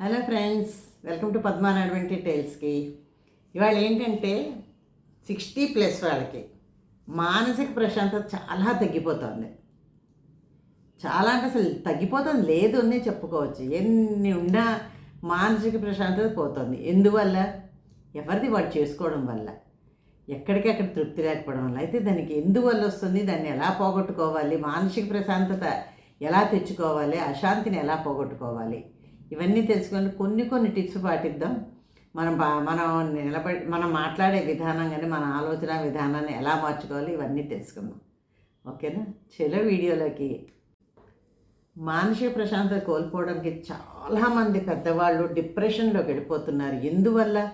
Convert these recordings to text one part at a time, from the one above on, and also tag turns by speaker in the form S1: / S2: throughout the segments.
S1: Hello friends welcome to Padman అడ్వెంటీ టైల్స్కి ఇవాళ ఏంటంటే సిక్స్టీ ప్లస్ వాళ్ళకి మానసిక ప్రశాంతత చాలా తగ్గిపోతుంది. చాలా అంటే అసలు తగ్గిపోతుంది లేదు అనే చెప్పుకోవచ్చు. ఎన్ని ఉన్నా మానసిక ప్రశాంతత పోతుంది. ఎందువల్ల? ఎవరిది వాడు చేసుకోవడం వల్ల? ఎక్కడికక్కడ తృప్తి లేకపోవడం వల్ల? అయితే దానికి ఎందువల్ల వస్తుంది? దాన్ని ఎలా పోగొట్టుకోవాలి? మానసిక ప్రశాంతత ఎలా తెచ్చుకోవాలి? అశాంతిని ఎలా పోగొట్టుకోవాలి? ఇవన్నీ తెలుసుకొని కొన్ని కొన్ని టిప్స్ పాటిద్దాం. మనం బా మనం నిలబడి మనం మాట్లాడే విధానం కానీ మన ఆలోచన విధానాన్ని ఎలా మార్చుకోవాలి ఇవన్నీ తెలుసుకుందాం. ఓకేనా? చెల వీడియోలోకి. మానసిక ప్రశాంతత కోల్పోవడానికి చాలామంది పెద్దవాళ్ళు డిప్రెషన్లోకి వెళ్ళిపోతున్నారు. ఎందువల్ల?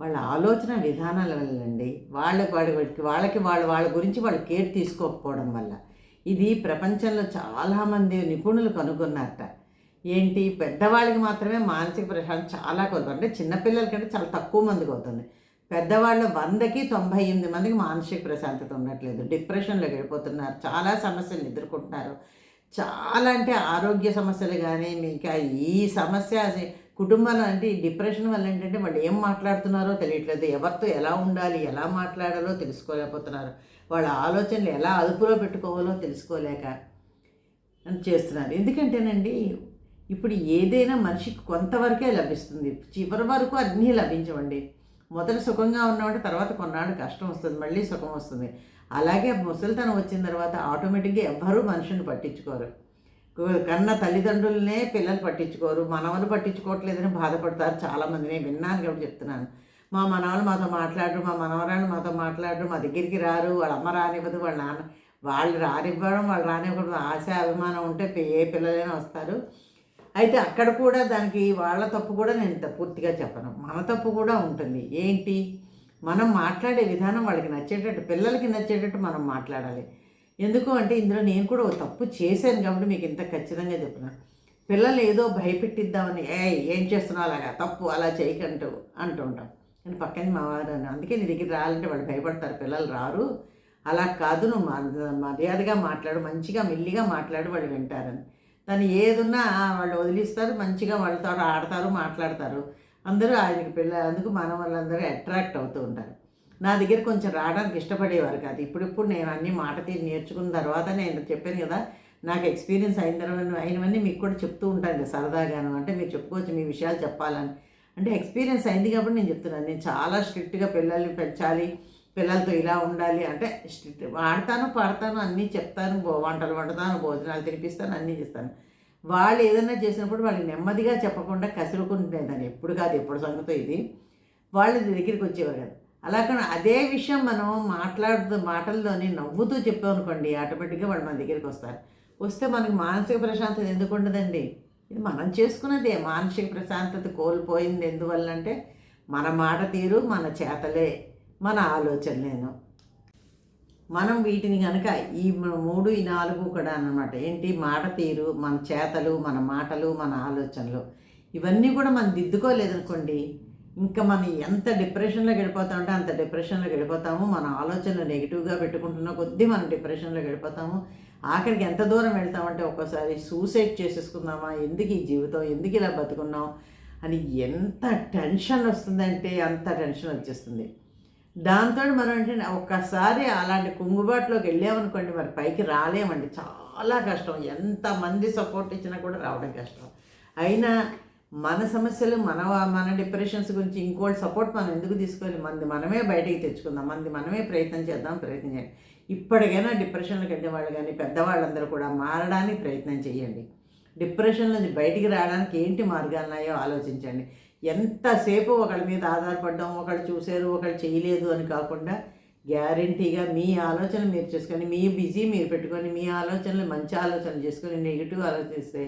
S1: వాళ్ళ ఆలోచన విధానాల వల్లండి వాళ్ళకి వాళ్ళకి వాళ్ళకి వాళ్ళ వాళ్ళ గురించి వాళ్ళు కేర్ తీసుకోకపోవడం వల్ల. ఇది ప్రపంచంలో చాలామంది నిపుణులు కనుగొన్నారట. ఏంటి? పెద్దవాళ్ళకి మాత్రమే మానసిక ప్రశాంతత చాలా కొద్ది. అంటే చిన్నపిల్లలకంటే చాలా తక్కువ మందికి అవుతుంది. పెద్దవాళ్ళు వందకి తొంభై ఎనిమిది మందికి మానసిక ప్రశాంతత ఉండట్లేదు. డిప్రెషన్లోకి వెళ్ళిపోతున్నారు. చాలా సమస్యలు ఎదుర్కొంటున్నారు. చాలా అంటే ఆరోగ్య సమస్యలు కానీ ఇంకా ఈ సమస్య కుటుంబంలో అంటే ఈ డిప్రెషన్ వల్ల ఏంటంటే వాళ్ళు ఏం మాట్లాడుతున్నారో తెలియట్లేదు. ఎవరితో ఎలా ఉండాలి ఎలా మాట్లాడాలో తెలుసుకోలేకపోతున్నారు. వాళ్ళ ఆలోచనలు ఎలా అదుపులో పెట్టుకోవాలో తెలుసుకోలేక అని చేస్తున్నారు. ఎందుకంటేనండి ఇప్పుడు ఏదైనా మనిషికి కొంతవరకే లభిస్తుంది. చివరి వరకు అన్నీ లభించవండి. మొదట సుఖంగా ఉన్నామంటే తర్వాత కొన్నాళ్ళు కష్టం వస్తుంది మళ్ళీ సుఖం వస్తుంది. అలాగే ముసలితనం వచ్చిన తర్వాత ఆటోమేటిక్గా ఎవ్వరూ మనుషుని పట్టించుకోరు. కన్న తల్లిదండ్రులనే పిల్లలు పట్టించుకోరు. మనవలు పట్టించుకోవట్లేదని బాధపడతారు చాలామంది. నేను విన్నాను కాబట్టి చెప్తున్నాను. మా మనవలు మాతో మాట్లాడరు మా మనవరాళ్ళు మాతో మాట్లాడరు మా దగ్గరికి రారు వాళ్ళ అమ్మ రానివ్వదు వాళ్ళ నాన్న వాళ్ళు రానివ్వడం వాళ్ళు రానివ్వడం ఆశ అభిమానం ఉంటే ఏ పిల్లలైనా వస్తారు. అయితే అక్కడ కూడా దానికి వాళ్ళ తప్పు కూడా నేను పూర్తిగా చెప్పను. మన తప్పు కూడా ఉంటుంది. ఏంటి? మనం మాట్లాడే విధానం వాళ్ళకి నచ్చేటట్టు పిల్లలకి నచ్చేటట్టు మనం మాట్లాడాలి. ఎందుకు అంటే ఇందులో నేను కూడా ఒక తప్పు చేశాను కాబట్టి మీకు ఇంత ఖచ్చితంగా చెప్తున్నాను పిల్లలు ఏదో భయపెట్టిద్దామని ఏ ఏం చేస్తున్నావు అలాగా? తప్పు అలా చేయకంటూ అంటూ ఉంటాం. నేను పక్కన మా వారు అందుకే నీ దగ్గర రావాలంటే వాళ్ళు భయపడతారు. పిల్లలు రారు. అలా కాదు. నువ్వు మర్యాదగా మాట్లాడు. మంచిగా మెల్లిగా మాట్లాడు. వాళ్ళు వింటారని. దాన్ని ఏదున్నా వాళ్ళు వదిలిస్తారు మంచిగా వాళ్ళతో ఆడతారు మాట్లాడతారు. అందరూ ఆయనకి పిల్ల అందుకు మన వాళ్ళందరూ అట్రాక్ట్ అవుతూ ఉంటారు. నా దగ్గర కొంచెం రావడానికి ఇష్టపడేవారు కాదు. ఇప్పుడిప్పుడు నేను అన్ని మాట తీరు నేర్చుకున్న తర్వాత నేను చెప్పాను కదా నాకు ఎక్స్పీరియన్స్ అయిన తర్వాత అయినవన్నీ మీకు కూడా చెప్తూ ఉంటాను సరదాగాను. అంటే మీరు చెప్పుకోవచ్చు మీ విషయాలు చెప్పాలని. అంటే ఎక్స్పీరియన్స్ అయింది కాబట్టి నేను చెప్తున్నాను. నేను చాలా స్ట్రిక్ట్గా పిల్లల్ని పెంచాలి. పిల్లలతో ఇలా ఉండాలి అంటే ఆడతాను పాడతాను అన్నీ చెప్తాను వంటలు వండుతాను భోజనాలు తినిపిస్తాను అన్నీ చేస్తాను. వాళ్ళు ఏదైనా చేసినప్పుడు వాళ్ళకి నెమ్మదిగా చెప్పకుండా కసురుకుంటుండేదాన్ని ఎప్పుడు కాదు ఎప్పుడు సంగతో ఇది. వాళ్ళు దగ్గరికి వచ్చేవారు కాదు. అలా కానీ అదే విషయం మనం మాట్లాడుతూ మాటల్లోనే నవ్వుతూ చెప్పామనుకోండి ఆటోమేటిక్గా వాళ్ళు మన దగ్గరికి వస్తారు. వస్తే మనకి మానసిక ప్రశాంతత ఎందుకు ఉండదండి? ఇది మనం చేసుకున్నదే. మానసిక ప్రశాంతత కోల్పోయింది ఎందువల్ల అంటే మన మాట తీరు మన చేతలే. మన ఆలోచనలేను మనం వీటిని కనుక ఈ మూడు ఈ నాలుగు కూడా అనమాట ఏంటి? మాట తీరు మన చేతలు మన మాటలు మన ఆలోచనలు. ఇవన్నీ కూడా మనం దిద్దుకోలేదనుకోండి ఇంకా మనం ఎంత డిప్రెషన్లో గడిపోతామంటే అంత డిప్రెషన్లో గడిపోతాము. మన ఆలోచనలు నెగిటివ్గా పెట్టుకుంటున్న కొద్దీ మనం డిప్రెషన్లో గడిపోతాము. ఆఖరికి ఎంత దూరం వెళ్తామంటే ఒక్కోసారి సూసైడ్ చేసేసుకుందామా? ఎందుకు ఈ జీవితం? ఎందుకు ఇలా బతుకున్నాం? అని ఎంత టెన్షన్ వస్తుందంటే అంత టెన్షన్ వచ్చేస్తుంది. దాంతో మనం ఏంటంటే ఒక్కసారి అలాంటి కుంగుబాటులోకి వెళ్ళామనుకోండి మరి పైకి రాలేమండి. చాలా కష్టం. ఎంతమంది సపోర్ట్ ఇచ్చినా కూడా రావడం కష్టం. అయినా మన సమస్యలు మన మన డిప్రెషన్స్ గురించి ఇంకోటి సపోర్ట్ మనం ఎందుకు తీసుకోవాలి? మంది మనమే బయటికి తెచ్చుకుందాం. మంది మనమే ప్రయత్నం చేద్దాం ప్రయత్నం చేయండి. ఇప్పటికైనా డిప్రెషన్లు వెళ్ళే వాళ్ళు కానీ పెద్దవాళ్ళందరూ కూడా మారడానికి ప్రయత్నం చేయండి. డిప్రెషన్ నుంచి బయటికి రావడానికి ఏంటి మార్గాలు ఉన్నాయో ఆలోచించండి. ఎంతసేపు ఒకళ్ళ మీద ఆధారపడడం ఒకళ్ళు చూశారు ఒకళ్ళు చేయలేదు అని కాకుండా గ్యారంటీగా మీ ఆలోచన మీరు చేసుకొని మీ బిజీ మీరు పెట్టుకొని మీ ఆలోచనలు మంచి ఆలోచనలు చేసుకొని నెగిటివ్ ఆలోచిస్తే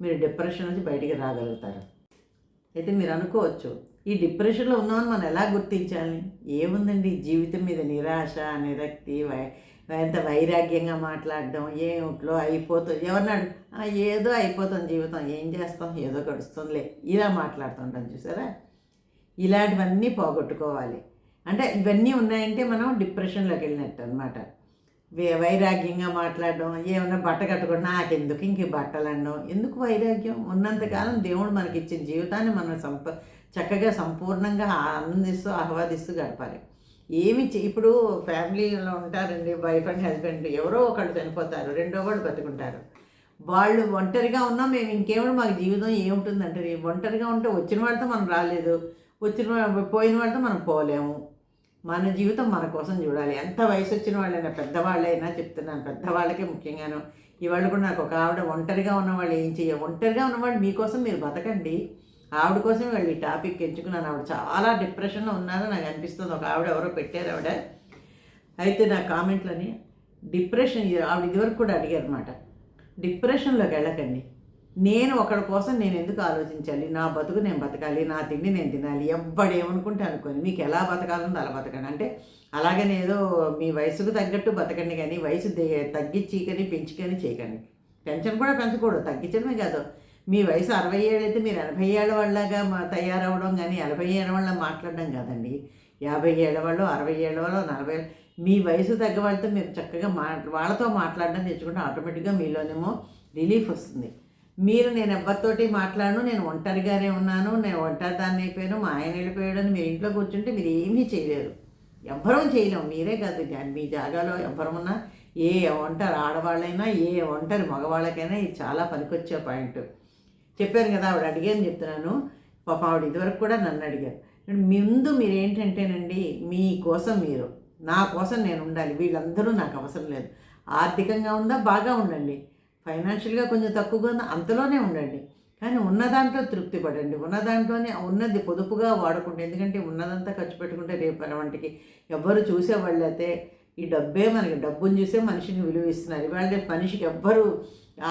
S1: మీరు డిప్రెషన్ నుంచి బయటికి రాగలుగుతారు. అయితే మీరు అనుకోవచ్చు ఈ డిప్రెషన్లో ఉన్నామని మనం ఎలా గుర్తించాలి? ఏముందండి? జీవితం మీద నిరాశ నిరక్తి వై ఎంత వైరాగ్యంగా మాట్లాడడం ఏమిట్లో అయిపోతుంది ఎవరన్నాడు ఏదో అయిపోతుంది జీవితం ఏం చేస్తాం ఏదో గడుస్తుందిలే. ఇలా మాట్లాడుతుంటాం చూసారా? ఇలాంటివన్నీ పోగొట్టుకోవాలి. అంటే ఇవన్నీ ఉన్నాయంటే మనం డిప్రెషన్లోకి వెళ్ళినట్టు అనమాట వైరాగ్యంగా మాట్లాడడం ఏమన్నా బట్ట కట్టుకోవడం నాకెందుకు ఇంక ఈ బట్టలు అనడం ఎందుకు వైరాగ్యం? ఉన్నంతకాలం దేవుడు మనకి ఇచ్చిన జీవితాన్ని మనం సంప చక్కగా సంపూర్ణంగా ఆనందిస్తూ ఆహ్వాదిస్తూ గడపాలి. ఏమి ఇప్పుడు ఫ్యామిలీలో ఉంటారండి వైఫ్ అండ్ హస్బెండ్ ఎవరో ఒకళ్ళు చనిపోతారు రెండో వాళ్ళు బతుకుంటారు. వాళ్ళు ఒంటరిగా ఉన్నా మేము ఇంకేమో మాకు జీవితం ఏముంటుందంటే ఒంటరిగా ఉంటే వచ్చిన వాళ్ళతో మనం రాలేదు వచ్చిన పోయిన వాళ్ళతో మనం పోలేము. మన జీవితం మన కోసం చూడాలి. ఎంత వయసు వచ్చిన వాళ్ళైనా పెద్దవాళ్ళైనా చెప్తున్నాను పెద్దవాళ్ళకే ముఖ్యంగాను. ఇవాళ కూడా నాకు ఒక ఆవిడ ఒంటరిగా ఉన్నవాళ్ళు ఏం చెయ్య ఒంటరిగా ఉన్నవాళ్ళు మీకోసం మీరు బతకండి. ఆవిడ కోసం వీళ్ళు ఈ టాపిక్ ఎంచుకున్నాను. ఆవిడ చాలా డిప్రెషన్లో ఉన్నారో నాకు అనిపిస్తుంది. ఒక ఆవిడ ఎవరో పెట్టారు ఆవిడ. అయితే నా కామెంట్లని డిప్రెషన్ ఆవిడ ఇదివరకు కూడా అడిగారు అనమాట డిప్రెషన్లోకి వెళ్ళకండి. నేను ఒకరి కోసం నేను ఎందుకు ఆలోచించాలి? నా బతుకు నేను బతకాలి నా తిండి నేను తినాలి ఎవ్వడేమనుకుంటే అనుకోని మీకు ఎలా బతకాలంటే అలా బతకండి. అంటే అలాగని ఏదో మీ వయసుకు తగ్గట్టు బతకండి కానీ వయసు తగ్గించి కానీ పెంచుకొని చేయకండి. పెన్షన్ కూడా పెంచకూడదు. తగ్గించడమే కాదు. మీ వయసు అరవై ఏళ్ళు అయితే మీరు ఎనభై ఏళ్ళ వాళ్ళగా మా- తయారవడం కానీ ఎనభై ఏళ్ళ వాళ్ళ మాట్లాడడం కాదండి. యాభై ఏళ్ళ వాళ్ళు అరవై ఏళ్ళ వాళ్ళు నలభై మీ వయసు తగ్గ వాళ్ళతో మీరు చక్కగా మా వాళ్ళతో మాట్లాడడం నేర్చుకుంటే ఆటోమేటిక్గా మీలోనేమో రిలీఫ్ వస్తుంది. మీరు నేను ఎవ్వరితోటి మాట్లాడను నేను ఒంటరిగానే ఉన్నాను నేను ఒంటరి దాన్ని అయిపోయాను మా ఆయన వెళ్ళిపోయాడు అని మీరు ఇంట్లో కూర్చుంటే మీరు ఏమీ చేయలేరు. ఎవ్వరూ చేయలేము మీరే కాదు. మీ జాగాలో ఎవరమున్నా ఏ ఒంటరి ఆడవాళ్ళైనా ఏ ఒంటరి మగవాళ్ళకైనా ఇది చాలా పనికొచ్చే పాయింట్. చెప్పాను కదా ఆవిడ అడిగాను చెప్తున్నాను. పాప ఆవిడ ఇదివరకు కూడా నన్ను అడిగారు. ముందు మీరు ఏంటంటేనండి మీకోసం మీరు నా కోసం నేను ఉండాలి. వీళ్ళందరూ నాకు అవసరం లేదు. ఆర్థికంగా ఉందా బాగా ఉండండి. ఫైనాన్షియల్గా కొంచెం తక్కువగా ఉందా అంతలోనే ఉండండి. కానీ ఉన్న దాంట్లో తృప్తి పడండి. ఉన్న దాంట్లోనే ఉన్నది పొదుపుగా వాడుకుంటే ఎందుకంటే ఉన్నదంతా ఖర్చు పెట్టుకుంటే రేపు వంటికి ఎవ్వరు చూసేవాళ్ళు అయితే ఈ డబ్బే మనకి డబ్బుని చూసే మనిషిని విలువ ఇస్తున్నారు ఇవాళ మనిషికి ఎవ్వరు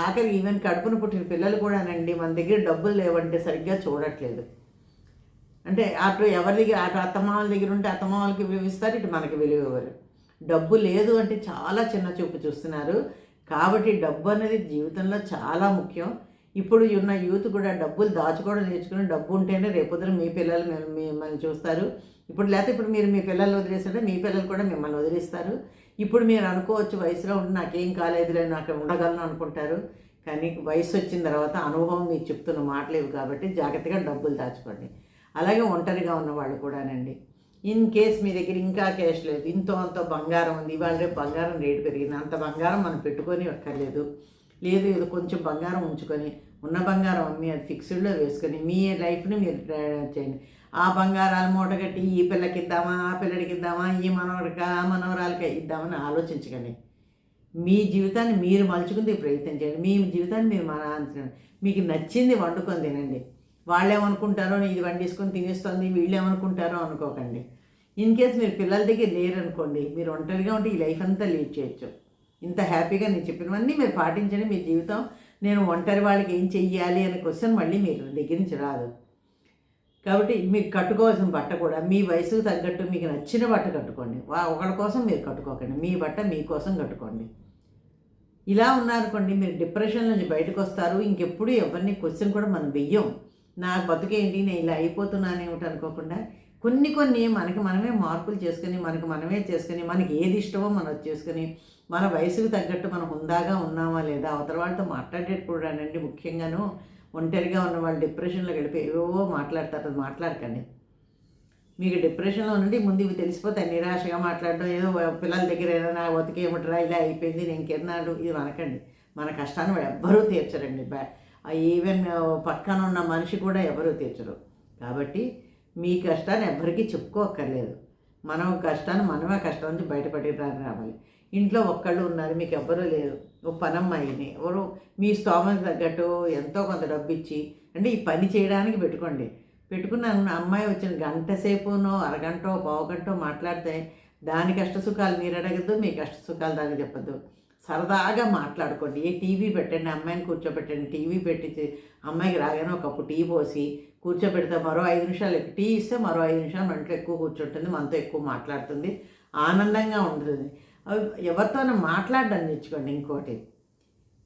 S1: ఆఖరి ఈవెన్ కడుపున పుట్టిన పిల్లలు కూడానండి మన దగ్గర డబ్బులు లేవంటే సరిగ్గా చూడట్లేదు. అంటే అటు ఎవరి దగ్గర అటు అత్తమామల దగ్గర ఉంటే అత్తమామలకి విలువ ఇస్తారు ఇటు మనకి విలువ ఇవ్వరు. డబ్బు లేదు అంటే చాలా చిన్న చూపు చూస్తున్నారు. కాబట్టి డబ్బు అనేది జీవితంలో చాలా ముఖ్యం. ఇప్పుడు ఉన్న యూత్ కూడా డబ్బులు దాచుకోవడం నేర్చుకుని డబ్బు ఉంటేనే రేపొద్దున మీ పిల్లలు మిమ్మల్ని చూస్తారు. ఇప్పుడు లేకపోతే ఇప్పుడు మీరు మీ పిల్లల్ని వదిలేస్తుంటే మీ పిల్లలు కూడా మిమ్మల్ని వదిలేస్తారు. ఇప్పుడు మీరు అనుకోవచ్చు వయసులో ఉండి నాకేం కాలేదులే నాకు ఉండగలను అనుకుంటారు. కానీ వయసు వచ్చిన తర్వాత అనుభవం మీకు చెప్తున్న మాటలేవు కాబట్టి జాగ్రత్తగా డబ్బులు దాచుకోండి. అలాగే ఒంటరిగా ఉన్న వాళ్ళు కూడానండి. ఇన్ కేస్ మీ దగ్గర ఇంకా క్యాష్ లేదు ఇంతో అంత బంగారం ఉంది ఇవాళ రేపు బంగారం రేటు పెరిగింది అంత బంగారం మనం పెట్టుకొని ఒక్కర్లేదు లేదు ఏదో కొంచెం బంగారం ఉంచుకొని ఉన్న బంగారం అమ్మి అది ఫిక్స్డ్లో వేసుకొని మీ లైఫ్ని మీరు చేయండి. ఆ బంగారాలు మూటగట్టి ఈ పిల్లకి ఇద్దామా ఆ పిల్లడికి ఇద్దామా ఈ మనవడికి ఆ మనవరాలకి ఇద్దామని ఆలోచించకండి. మీ జీవితాన్ని మీరు మలుచుకుంది ప్రయత్నం చేయండి. మీ జీవితాన్ని మీరు మన మీకు నచ్చింది వండుకొని తినండి. వాళ్ళేమనుకుంటారో ఇది వండేసుకొని తినేస్తుంది వీళ్ళేమనుకుంటారో అనుకోకండి. ఇన్ కేస్ మీరు పిల్లల దగ్గర లేరనుకోండి మీరు ఒంటరిగా ఉంటే ఈ లైఫ్ అంతా లీడ్ చేయొచ్చు. ఇంత హ్యాపీగా నేను చెప్పినవన్నీ మీరు పాటించండి. మీ జీవితం నేను ఒంటరి వాళ్ళకి ఏం చెయ్యాలి అనే క్వశ్చన్ మళ్ళీ మీరు దగ్గర నుంచి రాదు. కాబట్టి మీకు కట్టుకోవాల్సిన బట్ట కూడా మీ వయసుకు తగ్గట్టు మీకు నచ్చిన బట్ట కట్టుకోండి. వా ఒకళ్ళ కోసం మీరు కట్టుకోకండి. మీ బట్ట మీకోసం కట్టుకోండి. ఇలా ఉన్నారనుకోండి మీరు డిప్రెషన్ నుంచి బయటకు వస్తారు. ఇంకెప్పుడు ఎవరిని క్వశ్చన్ కూడా మనం వెయ్యం. నా బతుకేంటి? నేను ఇలా అయిపోతున్నాను ఏమిటి అనుకోకుండా కొన్ని కొన్ని మనకి మనమే మార్పులు చేసుకొని మనకి మనమే చేసుకొని మనకి ఏది ఇష్టమో మనం అది చేసుకొని మన వయసుకు తగ్గట్టు మనం హుందాగా ఉన్నామా లేదా అవతల వాళ్ళతో మాట్లాడేటప్పుడు అండి ముఖ్యంగాను ఒంటరిగా ఉన్న వాళ్ళు డిప్రెషన్లో వెళ్ళిపోయి ఏవో మాట్లాడతారు అది మాట్లాడకండి. మీకు డిప్రెషన్లో ఉండి ముందు ఇవి తెలిసిపోతాయి నిరాశగా మాట్లాడడం ఏదో పిల్లల దగ్గర ఏదైనా బతికేమిట్రా ఇలా అయిపోయింది నేను కిరణాడు ఇది అనకండి మన కష్టాన్ని వాడు ఎవ్వరూ తీర్చరండి. బ్యా ఈవెన్ పక్కన ఉన్న మనిషి కూడా ఎవరూ తీర్చరు. కాబట్టి మీ కష్టాన్ని ఎవ్వరికీ చెప్పుకోక్కర్లేదు. మనం కష్టాన్ని మనమే కష్టం నుంచి బయటపడి రావాలి. ఇంట్లో ఒక్కళ్ళు ఉన్నారు మీకు ఎవ్వరూ లేరు. ఓ పనమ్మాయిని ఎవరు? మీ స్తోమత తగ్గట్టు ఎంతో కొంత డబ్బు ఇచ్చి అంటే ఈ పని చేయడానికి పెట్టుకోండి. పెట్టుకున్నాను అమ్మాయి వచ్చిన గంట సేపునో అరగంటో పావుగంటో మాట్లాడితే దాని కష్ట సుఖాలు మీరు అడగద్దు మీ కష్ట సుఖాలు దానికి చెప్పద్దు. సరదాగా మాట్లాడుకోండి. ఏ టీవీ పెట్టండి అమ్మాయిని కూర్చోబెట్టండి టీవీ పెట్టి అమ్మాయికి రాగానే ఒక కప్పు టీ పోసి కూర్చోబెడితే మరో ఐదు నిమిషాలు టీ ఇస్తే మరో ఐదు నిమిషాలు మనతో ఎక్కువ కూర్చుంటుంది మనతో ఎక్కువ మాట్లాడుతుంది. ఆనందంగా ఉంటుంది. అవి ఎవరితోనూ మాట్లాడడం నేర్చుకోండి ఇంకోటి.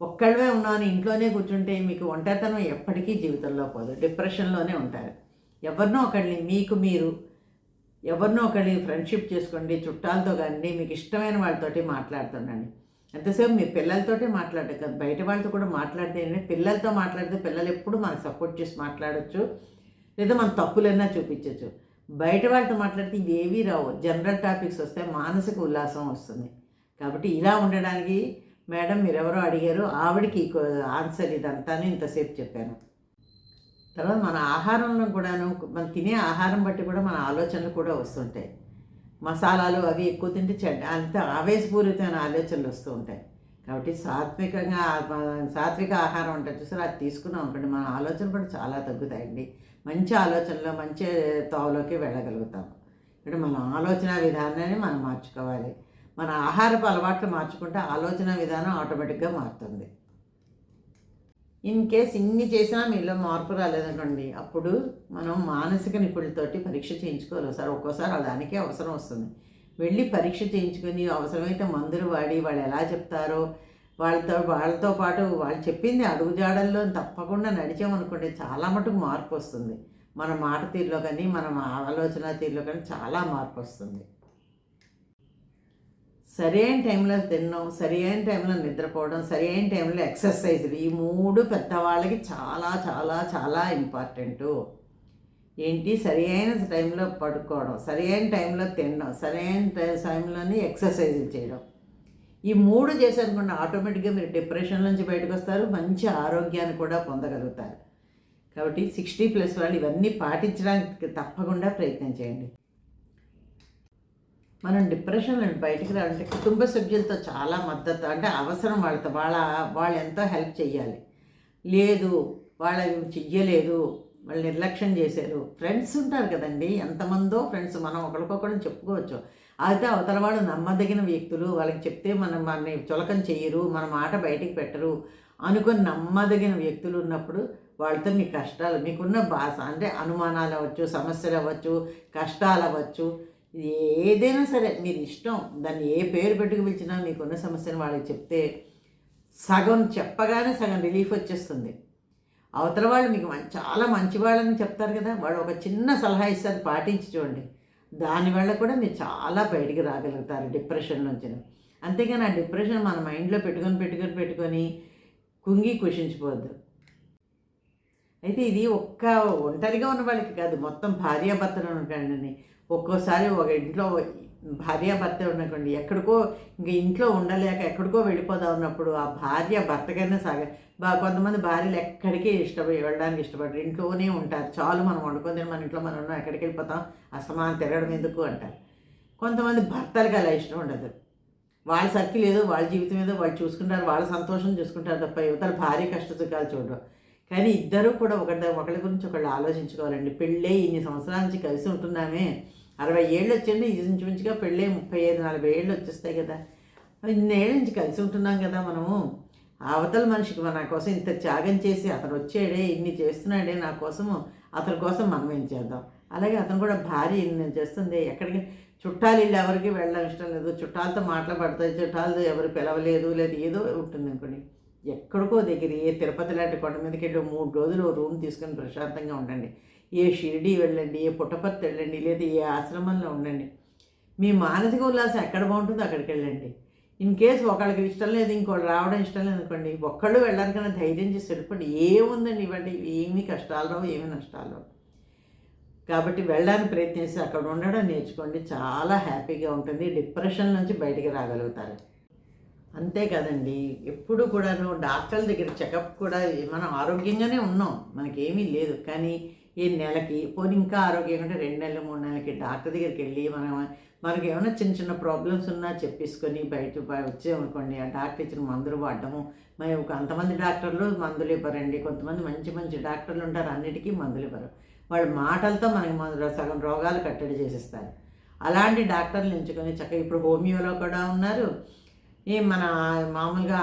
S1: ఒక్కళ్ళవే ఉన్నాను ఇంట్లోనే కూర్చుంటే మీకు ఒంటరితనం ఎప్పటికీ జీవితంలో పోదు. డిప్రెషన్లోనే ఉంటారు. ఎవరినో ఒకళ్ళని మీకు మీరు ఎవరినో ఒకళ్ళని ఫ్రెండ్షిప్ చేసుకోండి చుట్టాలతో కానీ మీకు ఇష్టమైన వాళ్ళతోటి మాట్లాడుతుండండి. ఎంతసేపు మీ పిల్లలతోటే మాట్లాడదు కదా. బయట వాళ్ళతో కూడా మాట్లాడితే పిల్లలతో మాట్లాడితే పిల్లలు ఎప్పుడు మనకు సపోర్ట్ చేసి మాట్లాడచ్చు. లేదా మన తప్పులన్నా చూపించవచ్చు బయట వాళ్ళతో మాట్లాడితే ఇవేవీ రావు. జనరల్ టాపిక్స్ వస్తే మానసిక ఉల్లాసం వస్తుంది. కాబట్టి ఇలా ఉండడానికి మేడం మీరెవరో అడిగారు. ఆవిడకి ఆన్సర్ ఇదంతాను ఇంతసేపు చెప్పాను. తర్వాత మన ఆహారంలో కూడాను మనం తినే ఆహారం బట్టి కూడా మన ఆలోచనలు కూడా వస్తుంటాయి. మసాలాలు అవి ఎక్కువ తింటే చెడ్డ అంత ఆవేశపూరితమైన ఆలోచనలు వస్తూ ఉంటాయి. కాబట్టి సాత్వికంగా సాత్విక ఆహారం ఉంటుంది చూసారు అది తీసుకున్నాం అనుకోండి మన ఆలోచన కూడా చాలా తగ్గుతాయండి. మంచి ఆలోచనలో మంచి తోవలోకి వెళ్ళగలుగుతాం. ఇక్కడ మన ఆలోచన విధానాన్ని మనం మార్చుకోవాలి. మన ఆహారపు అలవాట్లు మార్చుకుంటే ఆలోచన విధానం ఆటోమేటిక్గా మారుతుంది. ఇన్ కేస్ ఇన్ని చేసినా మీలో మార్పు రాలేదనుకోండి అప్పుడు మనం మానసిక నిపుణులతోటి పరీక్ష చేయించుకోవాలి. సార్ ఒక్కోసారి దానికే అవసరం వస్తుంది. వెళ్ళి పరీక్ష చేయించుకొని అవసరమైతే మందులు వాడి వాళ్ళు ఎలా చెప్తారో వాళ్ళతో వాళ్ళతో పాటు వాళ్ళు చెప్పింది అడుగుజాడల్లో తప్పకుండా నడిచామనుకోండి చాలా మటుకు మార్పు వస్తుంది. మన మాట తీరులో కానీ మన ఆలోచన తీరులో కానీ చాలా మార్పు వస్తుంది. సరైన టైంలో తినడం సరైన టైంలో నిద్రపోవడం సరైన టైంలో ఎక్సర్సైజులు ఈ మూడు పెద్దవాళ్ళకి చాలా చాలా చాలా ఇంపార్టెంటు. ఏంటి? సరైన టైంలో పడుకోవడం సరైన టైంలో తినడం సరైన టైంలోనే ఎక్సర్సైజులు చేయడం. ఈ మూడు చేశారనుకున్న ఆటోమేటిక్గా మీరు డిప్రెషన్ నుంచి బయటకు వస్తారు మంచి ఆరోగ్యాన్ని కూడా పొందగలుగుతారు. కాబట్టి సిక్స్టీ ప్లస్ వాళ్ళు ఇవన్నీ పాటించడానికి తప్పకుండా ప్రయత్నం చేయండి. మనం డిప్రెషన్ నుండి బయటికి రావాలంటే కుటుంబ సభ్యులతో చాలా మద్దతు అంటే అవసరం వాళ్ళతో వాళ్ళ వాళ్ళు ఎంతో హెల్ప్ చేయాలి లేదు వాళ్ళ చెయ్యలేదు వాళ్ళు నిర్లక్ష్యం చేశారు. ఫ్రెండ్స్ ఉంటారు కదండి ఎంతమందో ఫ్రెండ్స్ మనం ఒకరికొకరు చెప్పుకోవచ్చు. అయితే అవతల వాళ్ళు నమ్మదగిన వ్యక్తులు వాళ్ళకి చెప్తే మనం మనని చులకం చేయరు మన మాట బయటికి పెట్టరు అనుకుని నమ్మదగిన వ్యక్తులు ఉన్నప్పుడు వాళ్ళతో మీ కష్టాలు మీకున్న భాష అంటే అనుమానాలు అవ్వచ్చు సమస్యలు అవ్వచ్చు కష్టాలు అవ్వచ్చు ఏదైనా సరే మీరు ఇష్టం దాన్ని ఏ పేరు పెట్టుకు పిలిచినా మీకున్న సమస్యను వాళ్ళకి చెప్తే సగం చెప్పగానే సగం రిలీఫ్ వచ్చేస్తుంది. అవతల వాళ్ళు మీకు చాలా మంచి వాళ్ళని చెప్తారు కదా వాళ్ళు ఒక చిన్న సలహా ఇస్తారు పాటించి చూడండి. దానివల్ల కూడా మీరు చాలా బయటికి రాగలుగుతారు డిప్రెషన్ నుంచి. అంతేగాని ఆ డిప్రెషన్ మన మైండ్లో పెట్టుకొని పెట్టుకొని పెట్టుకొని కుంగి కుషించిపోద్దు. అయితే ఇది ఒక్క ఒంటరిగా ఉన్న వాళ్ళకి కాదు మొత్తం భార్యాభర్తలు ఉంటాడని ఒక్కోసారి ఒక ఇంట్లో భార్యాభర్త ఉండకండి ఎక్కడికో ఇంక ఇంట్లో ఉండలేక ఎక్కడికో వెళ్ళిపోదా ఉన్నప్పుడు ఆ భార్య భర్తకైనా సాగ బా కొంతమంది భార్యలు ఎక్కడికి ఇష్టపడి వెళ్ళడానికి ఇష్టపడరు. ఇంట్లోనే ఉంటారు. చాలు మనం వండుకొని మన ఇంట్లో మనం ఉన్నాం ఎక్కడికి వెళ్ళిపోతాం అసమానం తిరగడం ఎందుకు అంటారు. కొంతమంది భర్తలకు అలా ఇష్టం ఉండదు. వాళ్ళ సర్కిల్ ఏదో వాళ్ళ జీవితం ఏదో వాళ్ళు చూసుకుంటారు వాళ్ళ సంతోషం చూసుకుంటారు తప్ప యువతల భార్య కష్టసుఖాలు చూడరు. కానీ ఇద్దరూ కూడా ఒకటి ఒకళ్ళ గురించి ఒకళ్ళు ఆలోచించుకోవాలండి. పెళ్ళే ఇన్ని సంవత్సరాల నుంచి కలిసి ఉంటున్నామే. అరవై ఏళ్ళు వచ్చింది ఇంచుమించుగా పెళ్ళే ముప్పై ఐదు నలభై ఏళ్ళు వచ్చేస్తాయి కదా. ఇన్నేళ్ళ నుంచి కలిసి ఉంటున్నాం కదా మనము. అవతల మనిషికి నా కోసం ఇంత త్యాగం చేసి అతను వచ్చాడే ఇన్ని చేస్తున్నాడే నా కోసము అతని కోసం మనం ఏం చేద్దాం? అలాగే అతను కూడా భార్య ఇన్ని చేస్తుంది ఎక్కడికి చుట్టాలు ఇల్లు ఎవరికి వెళ్ళడం ఇష్టం లేదు చుట్టాలతో మాట్లాడతాయి చుట్టాలతో ఎవరు పిలవలేదు లేదు ఏదో ఉంటుంది అనుకోండి. ఎక్కడికో దగ్గర ఏ తిరుపతి లాంటి కొండ మీదకి వెళ్ళి మూడు రోజులు రూమ్ తీసుకొని ప్రశాంతంగా ఉండండి. ఏ షిరిడి వెళ్ళండి ఏ పుట్టపర్తి వెళ్ళండి లేదా ఏ ఆశ్రమంలో ఉండండి. మీ మానసిక ఉల్లాసం ఎక్కడ బాగుంటుందో అక్కడికి వెళ్ళండి. ఇన్ కేసు ఒకళ్ళకి ఇష్టం లేదు ఇంకోళ్ళు రావడం ఇష్టం లేదు అనుకోండి ఒక్కళ్ళు వెళ్ళడానికన్నా ధైర్యం చేసి వెళ్ళిపోండి. ఏముందండి ఇవ్వండి? ఏమి కష్టాలు రావు ఏమి నష్టాలు రావు. కాబట్టి వెళ్ళడానికి ప్రయత్నిస్తే అక్కడ ఉండడం నేర్చుకోండి. చాలా హ్యాపీగా ఉంటుంది. డిప్రెషన్ నుంచి బయటికి రాగలుగుతారు. అంతే కదండి. ఎప్పుడు కూడాను డాక్టర్ల దగ్గర చెకప్ కూడా మనం ఆరోగ్యంగానే ఉన్నాం. మనకేమీ లేదు. కానీ ఈ నెలకి పోనీ ఇంకా ఆరోగ్యంగా ఉంటే రెండు నెలలు మూడు నెలలకి డాక్టర్ దగ్గరికి వెళ్ళి మనం మనకి ఏమైనా చిన్న చిన్న ప్రాబ్లమ్స్ ఉన్నా చెప్పేసుకొని బయట వచ్చామనుకోండి ఆ డాక్టర్ ఇచ్చిన మందులు వాడటము మరి అంతమంది డాక్టర్లు మందులు ఇవ్వరండి. కొంతమంది మంచి మంచి డాక్టర్లు ఉంటారు అన్నిటికీ మందులు ఇవ్వరు. వాళ్ళ మాటలతో మనకి మందులు సగం రోగాలు కట్టడి చేసేస్తారు. అలాంటి డాక్టర్లు ఎంచుకొని చక్కగా ఇప్పుడు హోమియోలో కూడా ఉన్నారు. ఈ మన మామూలుగా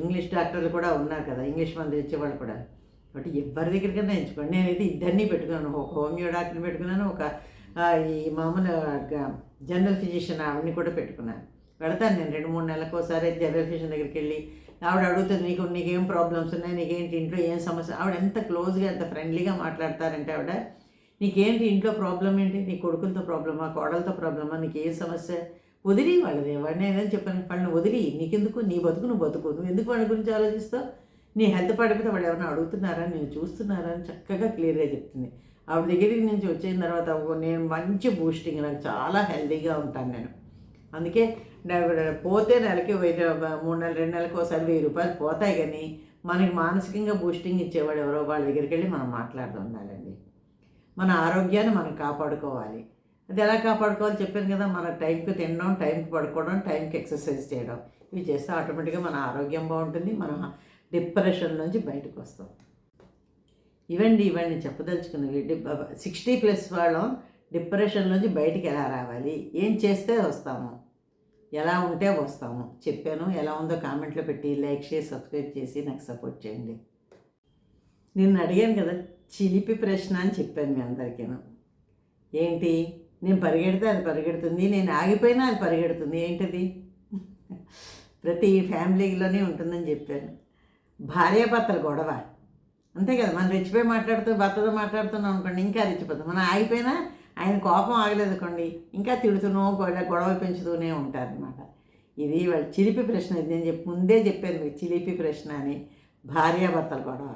S1: ఇంగ్లీష్ డాక్టర్లు కూడా ఉన్నారు కదా ఇంగ్లీష్ మందులు ఇచ్చేవాళ్ళు కూడా. కాబట్టి ఎవరి దగ్గరికైనా ఎంచుకోండి. నేనైతే ఇద్దరినీ పెట్టుకున్నాను. ఒక హోమియో డాక్టర్ని పెట్టుకున్నాను ఒక ఈ మామూలు జనరల్ ఫిజిషియన్ ఆవిడని కూడా పెట్టుకున్నాను. పెడతాను నేను రెండు మూడు నెలలకు ఒకసారి జనరల్ ఫిజిషియన్ దగ్గరికి వెళ్ళి ఆవిడ అడుగుతుంది నీకు నీకేం ప్రాబ్లమ్స్ ఉన్నాయి? నీకేంటి ఇంట్లో ఏం సమస్య? ఆవిడ ఎంత క్లోజ్గా ఎంత ఫ్రెండ్లీగా మాట్లాడతారంటే ఆవిడ నీకేంటి ఇంట్లో ప్రాబ్లం ఏంటి? నీ కొడుకులతో ప్రాబ్లమా? కోడలతో ప్రాబ్లమా? నీకు ఏం సమస్య? వదిలి వాళ్ళది. వాడిని ఏదైనా చెప్పాను వాళ్ళని వదిలి నీకెందుకు? నీ బతుకు నువ్వు బతుకు. నువ్వు ఎందుకు వాడి గురించి ఆలోచిస్తావు? నీ హెల్త్ పడిపోతే వాళ్ళు ఎవరైనా అడుగుతున్నారా? నేను చూస్తున్నారా? అని చక్కగా క్లియర్గా చెప్తుంది. ఆవిడ దగ్గరికి నుంచి వచ్చిన తర్వాత నేను మంచి బూస్టింగ్ నాకు చాలా హెల్దీగా ఉంటాను నేను. అందుకే పోతే నెలకి వెయ్యి మూడు నెలలు రెండు నెలలకు ఒకసారి వెయ్యి రూపాయలు పోతాయి కానీ మనకి మానసికంగా బూస్టింగ్ ఇచ్చేవాడు ఎవరో వాళ్ళ దగ్గరికి వెళ్ళి మనం మాట్లాడుతూ ఉండాలండి. మన ఆరోగ్యాన్ని మనం కాపాడుకోవాలి. అది ఎలా కాపాడుకోవాలి చెప్పాను కదా మన టైంకి తినడం టైంకి పడుకోవడం టైంకి ఎక్సర్సైజ్ చేయడం. ఇవి చేస్తే ఆటోమేటిక్గా మన ఆరోగ్యం బాగుంటుంది మనం డిప్రెషన్ నుంచి బయటకు వస్తాం. ఇవ్వండి ఇవన్నీ చెప్పదలుచుకున్నవి. సిక్స్టీ ప్లస్ వాళ్ళం డిప్రెషన్ నుంచి బయటికి ఎలా రావాలి? ఏం చేస్తే వస్తాము? ఎలా ఉంటే వస్తాము? చెప్పాను. ఎలా ఉందో కామెంట్లో పెట్టి లైక్ చేసి సబ్స్క్రైబ్ చేసి నాకు సపోర్ట్ చేయండి. నిన్ను అడిగాను కదా చిలిపి ప్రశ్న అని చెప్పాను మీ అందరికీను. ఏంటి? నేను పరిగెడితే అది పరిగెడుతుంది నేను ఆగిపోయినా అది పరిగెడుతుంది ఏంటిది? ప్రతి ఫ్యామిలీలోనే ఉంటుందని చెప్పాను. భార్యాభర్తల గొడవ. అంతే కదా మనం రెచ్చిపోయి మాట్లాడుతూ భర్తతో మాట్లాడుతున్నాం అనుకోండి ఇంకా రెచ్చిపోతాం. మనం ఆగిపోయినా ఆయన కోపం ఆగలేదు అనుకోండి ఇంకా తిడుతూనో గొడవ గొడవలు పెంచుతూనే ఉంటారనమాట ఇది వాళ్ళ చిలిపి ప్రశ్న. ఇది నేను చెప్పి ముందే చెప్పాను మీకు చిలిపి ప్రశ్న అని. భార్యాభర్తల గొడవ.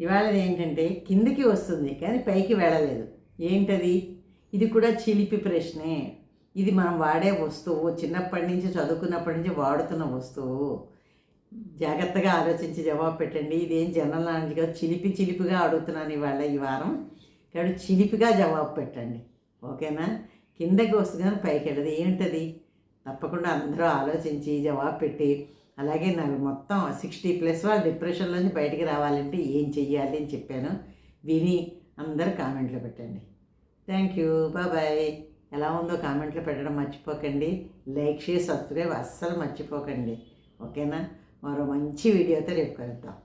S1: ఇవాళది ఏంటంటే కిందికి వస్తుంది కానీ పైకి వెళ్ళలేదు. ఏంటది? ఇది కూడా చిలిపి ప్రశ్నే. ఇది మనం వాడే వస్తువు చిన్నప్పటి నుంచి చదువుకున్నప్పటి నుంచి వాడుతున్న వస్తువు. జాగ్రత్తగా ఆలోచించి జవాబు పెట్టండి. ఇదేం జనరల్ నాలెడ్జ్గా చిలిపి చిలిపిగా అడుగుతున్నాను ఇవాళ ఈ వారం. కాబట్టి చిలిపిగా జవాబు పెట్టండి. ఓకేనా కిందకి వస్తుందని పైకి వెళ్ళదు. ఏంటది? తప్పకుండా అందరూ ఆలోచించి జవాబు పెట్టి అలాగే నాకు మొత్తం సిక్స్టీ ప్లస్ వాళ్ళు డిప్రెషన్ నుంచి బయటికి రావాలంటే ఏం చెయ్యాలి అని చెప్పాను. విని అందరు కామెంట్లో పెట్టండి. Thank you. బాయ్ ఎలా ఉందో కామెంట్లో పెట్టడం మర్చిపోకండి. లైక్ షేర్ సబ్స్క్రైబ్ అస్సలు మర్చిపోకండి. ఓకేనా మరో మంచి వీడియోతో రేపు కలుద్దాం.